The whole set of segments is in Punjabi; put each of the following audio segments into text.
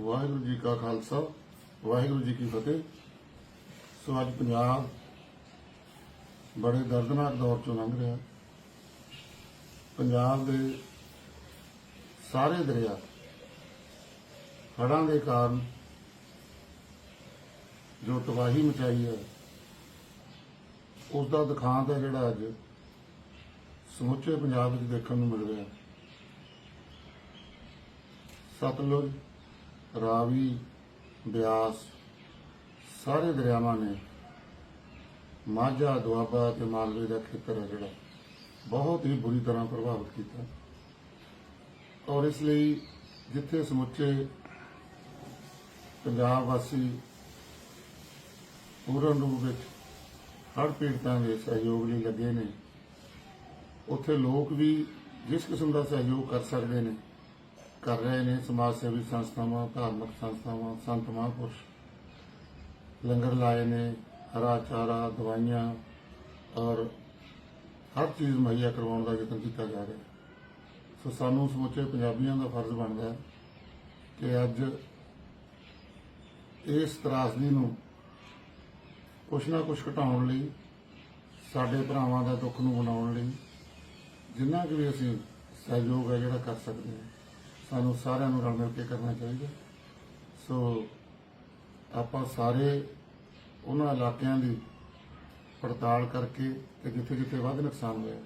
ਵਾਹਿਗੁਰੂ ਜੀ ਕਾ ਖਾਲਸਾ, ਵਾਹਿਗੁਰੂ ਜੀ ਕੀ ਫਤਿਹ। ਸੋ ਅੱਜ ਪੰਜਾਬ ਬੜੇ ਦਰਦਨਾਕ ਦੌਰ ਚੋਂ ਲੰਘ ਰਿਹਾ। ਪੰਜਾਬ ਦੇ ਸਾਰੇ ਦਰਿਆ ਹੜ੍ਹਾਂ ਦੇ ਕਾਰਨ ਜੋ ਤਬਾਹੀ ਮਚਾਈ ਹੈ ਉਸ ਦਾ ਦਿਖਾਂਤ ਹੈ ਜਿਹੜਾ ਅੱਜ ਸਮੁੱਚੇ ਪੰਜਾਬ ਵਿੱਚ ਦੇਖਣ ਨੂੰ ਮਿਲ ਰਿਹਾ। ਸਤਲੁਜ ਰਾਵੀ, ਬਿਆਸ ਸਾਰੇ ਦਰਿਆਵਾਂ ਨੇ ਮਾਝਾ, ਦੁਆਬਾ ਤੇ ਮਾਲਵੇ ਦਾ ਖੇਤਰ ਹੈ ਜਿਹੜਾ ਬਹੁਤ ਹੀ ਬੁਰੀ ਤਰ੍ਹਾਂ ਪ੍ਰਭਾਵਿਤ ਕੀਤਾ। ਔਰ ਇਸ ਲਈ ਜਿੱਥੇ ਸਮੁੱਚੇ ਪੰਜਾਬ ਵਾਸੀ ਪੂਰਨ ਰੂਪ ਵਿੱਚ ਹੜ੍ਹ ਪੀੜਤਾਂ ਦੇ ਸਹਿਯੋਗ ਲਈ ਲੱਗੇ ਨੇ, ਉੱਥੇ ਲੋਕ ਵੀ ਜਿਸ ਕਿਸਮ ਦਾ ਸਹਿਯੋਗ ਕਰ ਸਕਦੇ ਨੇ ਕਰ ਰਹੇ ਨੇ ਸਮਾਜ ਸੇਵੀ ਸੰਸਥਾਵਾਂ, ਧਾਰਮਿਕ ਸੰਸਥਾਵਾਂ, ਸੰਤ ਮਹਾਂਪੁਰਸ਼। ਲੰਗਰ ਲਾਏ ਨੇ, ਹਰਾ ਚਾਰਾ, ਦਵਾਈਆਂ ਔਰ ਹਰ ਚੀਜ਼ ਮੁਹੱਈਆ ਕਰਵਾਉਣ ਦਾ ਯਤਨ ਕੀਤਾ ਜਾ ਰਿਹਾ। ਸੋ ਸਾਨੂੰ ਸਮੁੱਚੇ ਪੰਜਾਬੀਆਂ ਦਾ ਫਰਜ਼ ਬਣਦਾ ਹੈ ਕਿ ਅੱਜ ਇਸ ਤਰਾਸਦੀ ਨੂੰ ਕੁਛ ਨਾ ਕੁਛ ਘਟਾਉਣ ਲਈ, ਸਾਡੇ ਭਰਾਵਾਂ ਦਾ ਦੁੱਖ ਨੂੰ ਮਨਾਉਣ ਲਈ ਜਿੰਨਾ ਕੁ ਵੀ ਅਸੀਂ ਸਹਿਯੋਗ ਹੈ ਜਿਹੜਾ ਕਰ ਸਕਦੇ ਹਾਂ। ਸਾਨੂੰ ਸਾਰਿਆਂ ਨੂੰ ਰਲ ਮਿਲ ਕੇ ਕਰਨਾ ਚਾਹੀਦਾ। ਸੋ ਆਪਾਂ ਸਾਰੇ ਉਹਨਾਂ ਇਲਾਕਿਆਂ ਦੀ ਪੜਤਾਲ ਕਰਕੇ ਤੇ ਜਿੱਥੇ ਜਿੱਥੇ ਵੱਧ ਨੁਕਸਾਨ ਹੋਇਆ,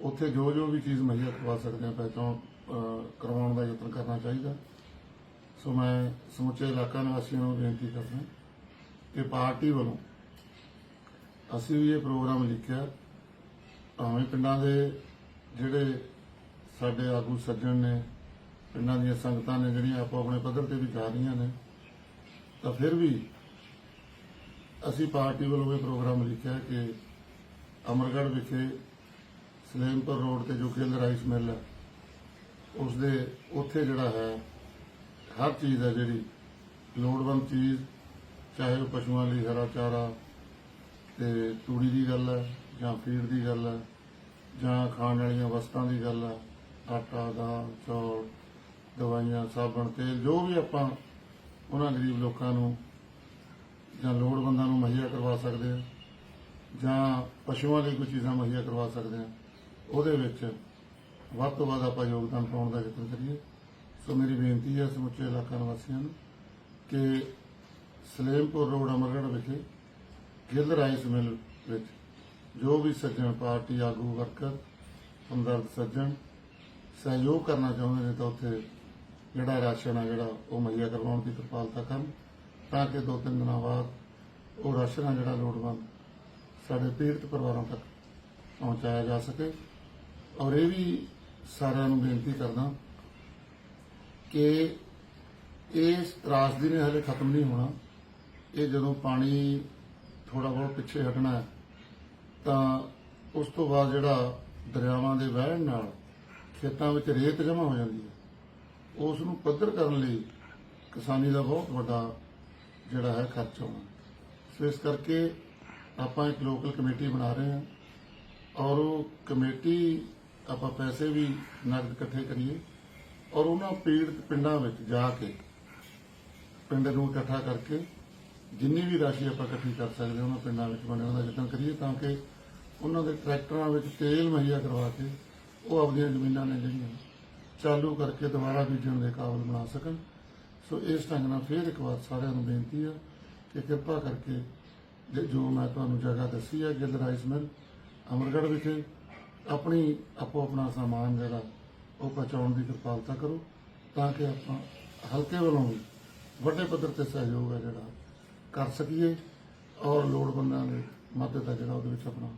ਉੱਥੇ ਜੋ ਜੋ ਵੀ ਚੀਜ਼ ਮੁਹੱਈਆ ਕਰਵਾ ਸਕਦੇ ਹਾਂ, ਪਹਿਚਾਣ ਕਰਵਾਉਣ ਦਾ ਯਤਨ ਕਰਨਾ ਚਾਹੀਦਾ। ਸੋ ਮੈਂ ਸਮੁੱਚੇ ਇਲਾਕਾ ਨਿਵਾਸੀਆਂ ਨੂੰ ਬੇਨਤੀ ਕਰਦਾ ਕਿ ਪਾਰਟੀ ਵੱਲੋਂ ਅਸੀਂ ਵੀ ਇਹ ਪ੍ਰੋਗਰਾਮ ਲਿਖਿਆ, ਭਾਵੇਂ ਪਿੰਡਾਂ ਦੇ ਜਿਹੜੇ ਸਾਡੇ ਆਗੂ ਸੱਜਣ ਨੇ ਪਿੰਡਾਂ ਦੀਆਂ ਸੰਗਤਾਂ ਨੇ ਜਿਹੜੀਆਂ ਆਪੋ ਆਪਣੇ ਪੱਧਰ ਤੇ ਵੀ ਜਾ ਰਹੀਆਂ ਨੇ, ਤਾਂ ਫਿਰ ਵੀ ਅਸੀਂ ਪਾਰਟੀ ਵੱਲੋਂ ਇਹ ਪ੍ਰੋਗਰਾਮ ਲਿਖਿਆ ਕਿ ਅਮਰਗੜ੍ਹ ਵਿਖੇ ਸਲੇਮਪੁਰ ਰੋਡ ਤੇ ਜੋ ਖੇਲ ਰਾਈਸ ਮਿਲ ਹੈ ਉਸ ਦੇ ਉੱਥੇ ਜਿਹੜਾ ਹੈ, ਹਰ ਚੀਜ਼ ਹੈ ਜਿਹੜੀ ਲੋੜਵੰਦ ਚੀਜ਼, ਚਾਹੇ ਉਹ ਪਸ਼ੂਆਂ ਲਈ ਹਰਾ ਚਾਰਾ ਤੇ ਤੂੜੀ ਦੀ ਗੱਲ ਹੈ ਜਾਂ ਫੀਡ ਦੀ ਗੱਲ ਹੈ ਜਾਂ ਖਾਣ ਵਾਲੀਆਂ ਵਸਤਾਂ ਦੀ ਗੱਲ ਹੈ, ਆਟਾ, ਦਾਲ, ਚੌਲ ਦਵਾਈਆਂ, ਸਾਬਣ, ਤੇਲ, ਜੋ ਵੀ ਆਪਾਂ ਉਹਨਾਂ ਗਰੀਬ ਲੋਕਾਂ ਨੂੰ ਜਾਂ ਲੋੜਵੰਦਾਂ ਨੂੰ ਮੁਹੱਈਆ ਕਰਵਾ ਸਕਦੇ ਹਾਂ ਜਾਂ ਪਸ਼ੂਆਂ ਲਈ ਕੋਈ ਚੀਜ਼ਾਂ ਮੁਹੱਈਆ ਕਰਵਾ ਸਕਦੇ ਹਾਂ, ਉਹਦੇ ਵਿੱਚ ਵੱਧ ਤੋਂ ਵੱਧ ਆਪਾਂ ਯੋਗਦਾਨ ਪਾਉਣ ਦਾ ਯਤਨ ਕਰੀਏ। ਸੋ ਮੇਰੀ ਬੇਨਤੀ ਹੈ ਸਮੁੱਚੇ ਇਲਾਕਾ ਨਿਵਾਸੀਆਂ ਨੂੰ ਕਿ ਸਲੇਮਪੁਰ ਰੋਡ, ਅਮਰਗੜ੍ਹ ਵਿਖੇ ਗਿੱਲ ਰਾਈਸ ਮਿਲ ਵਿੱਚ ਜੋ ਵੀ ਸੱਜਣ ਪਾਰਟੀ, ਆਗੂ, ਵਰਕਰ, ਹਮਦਰਦ ਸੱਜਣ ਸਹਿਯੋਗ ਕਰਨਾ ਚਾਹੁੰਦੇ ਨੇ ਤਾਂ ਉੱਥੇ ਜਿਹੜਾ ਰਾਸ਼ਨ ਆ ਜਿਹੜਾ ਉਹ ਮੁਹੱਈਆ ਕਰਵਾਉਣ ਦੀ ਕਿਰਪਾਲਤਾ ਕਰਨ ਤਾਂ ਕਿ ਦੋ ਤਿੰਨ ਦਿਨਾਂ ਬਾਅਦ ਉਹ ਰਾਸ਼ਨ ਆ ਜਿਹੜਾ ਲੋੜਵੰਦ ਸਾਡੇ ਪੀੜਤ ਪਰਿਵਾਰਾਂ ਤੱਕ ਪਹੁੰਚਾਇਆ ਜਾ ਸਕੇ। ਔਰ ਇਹ ਵੀ ਸਾਰਿਆਂ ਨੂੰ ਬੇਨਤੀ ਕਰਦਾ ਕਿ ਇਸ ਤਰਾਸਦੀ ਨੇ ਹਲੇ ਖਤਮ ਨਹੀਂ ਹੋਣਾ। ਇਹ ਜਦੋਂ ਪਾਣੀ ਥੋੜਾ ਬਹੁਤ ਪਿੱਛੇ ਹਟਣਾ ਤਾਂ ਉਸ ਤੋਂ ਬਾਅਦ ਜਿਹੜਾ ਦਰਿਆਵਾਂ ਦੇ ਵਹਿਣ ਨਾਲ ਖੇਤਾਂ ਵਿੱਚ ਰੇਤ ਜਮ੍ਹਾਂ ਹੋ ਜਾਂਦੀ ਹੈ। ਉਸ ਨੂੰ ਪੱਧਰ ਕਰਨ ਲਈ ਕਿਸਾਨੀ ਦਾ ਬਹੁਤ ਵੱਡਾ ਜਿਹੜਾ ਹੈ ਖਰਚ ਹੋਣਾ। ਸੋ ਇਸ ਕਰਕੇ ਆਪਾਂ ਇੱਕ ਲੋਕਲ ਕਮੇਟੀ ਬਣਾ ਰਹੇ ਹਾਂ ਔਰ ਉਹ ਕਮੇਟੀ ਆਪਾਂ ਪੈਸੇ ਵੀ ਨਗਦ ਇਕੱਠੇ ਕਰੀਏ ਔਰ ਉਹਨਾਂ ਪੀੜਤ ਪਿੰਡਾਂ ਵਿੱਚ ਜਾ ਕੇ ਪਿੰਡ ਨੂੰ ਇਕੱਠਾ ਕਰਕੇ ਜਿੰਨੀ ਵੀ ਰਾਸ਼ੀ ਆਪਾਂ ਇਕੱਠੀ ਕਰ ਸਕਦੇ ਹਾਂ ਉਹਨਾਂ ਪਿੰਡਾਂ ਵਿੱਚ ਬਣਾਉਣ ਦਾ ਯਤਨ ਕਰੀਏ ਤਾਂ ਕਿ ਉਹਨਾਂ ਦੇ ਟਰੈਕਟਰਾਂ ਵਿੱਚ ਤੇਲ ਮੁਹੱਈਆ ਕਰਵਾ ਕੇ ਉਹ ਆਪਣੀਆਂ ਜ਼ਮੀਨਾਂ ਨੇ ਜਿਹੜੀਆਂ ਚਾਲੂ ਕਰਕੇ ਦੁਬਾਰਾ ਬੀਜਣ ਦੇ ਕਾਬਲ ਬਣਾ ਸਕਣ। ਸੋ ਇਸ ਢੰਗ ਨਾਲ ਫਿਰ ਇੱਕ ਵਾਰ ਸਾਰਿਆਂ ਨੂੰ ਬੇਨਤੀ ਹੈ ਕਿ ਕਿਰਪਾ ਕਰਕੇ ਜੋ ਮੈਂ ਤੁਹਾਨੂੰ ਜਗ੍ਹਾ ਦੱਸੀ ਹੈ, ਗਿੱਲ ਰਾਈਸ ਮਿਲ, ਅਮਰਗੜ੍ਹ ਵਿਖੇ ਆਪਣੀ, ਆਪੋ ਆਪਣਾ ਸਮਾਨ ਜਿਹੜਾ ਉਹ ਪਹੁੰਚਾਉਣ ਦੀ ਕਿਰਪਾਲਤਾ ਕਰੋ ਤਾਂ ਕਿ ਆਪਾਂ ਹਲਕੇ ਵੱਲੋਂ ਵੀ ਵੱਡੇ ਪੱਧਰ ਤੇ ਸਹਿਯੋਗ ਹੈ ਜਿਹੜਾ ਕਰ ਸਕੀਏ ਔਰ ਲੋੜਵੰਦਾਂ ਦੇ ਮਦਦ ਦਾ ਜਿਹੜਾ ਉਹਦੇ ਵਿੱਚ ਆਪਣਾ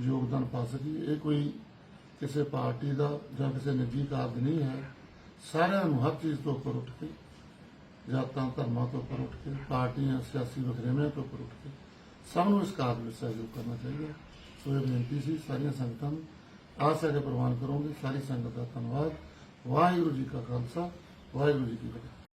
ਯੋਗਦਾਨ ਪਾ ਸਕੀਏ। ਇਹ ਕੋਈ ਕਿਸੇ ਪਾਰਟੀ ਦਾ ਜਾਂ ਕਿਸੇ ਨਿੱਜੀ ਕਾਰਜ ਨਹੀਂ ਹੈ, ਸਾਰਿਆਂ ਨੂੰ ਹਰ ਚੀਜ਼ ਤੋਂ ਉੱਪਰ ਉੱਠ ਕੇ, ਜਾਤਾਂ ਧਰਮਾਂ ਤੋਂ ਉੱਪਰ ਉੱਠ ਕੇ, ਪਾਰਟੀਆਂ ਸਿਆਸੀ ਵਖਰੇਵਿਆਂ ਤੋਂ ਉੱਪਰ ਉੱਠ ਕੇ, ਸਭ ਨੂੰ ਇਸ ਕਾਰਜ ਵਿੱਚ ਸਹਿਯੋਗ ਕਰਨਾ ਚਾਹੀਦਾ ਸੋ ਇਹ ਬੇਨਤੀ ਸੀ, ਸਾਰੀਆਂ ਸੰਗਤਾਂ ਨੂੰ। ਆਸ ਹੈ ਕਿ ਪ੍ਰਵਾਨ ਕਰੋਗੇ। ਸਾਰੀ ਸੰਗਤ ਦਾ ਧੰਨਵਾਦ। ਵਾਹਿਗੁਰੂ ਜੀ ਕਾ ਖਾਲਸਾ, ਵਾਹਿਗੁਰੂ ਜੀ ਕੀ ਫਤਿਹ।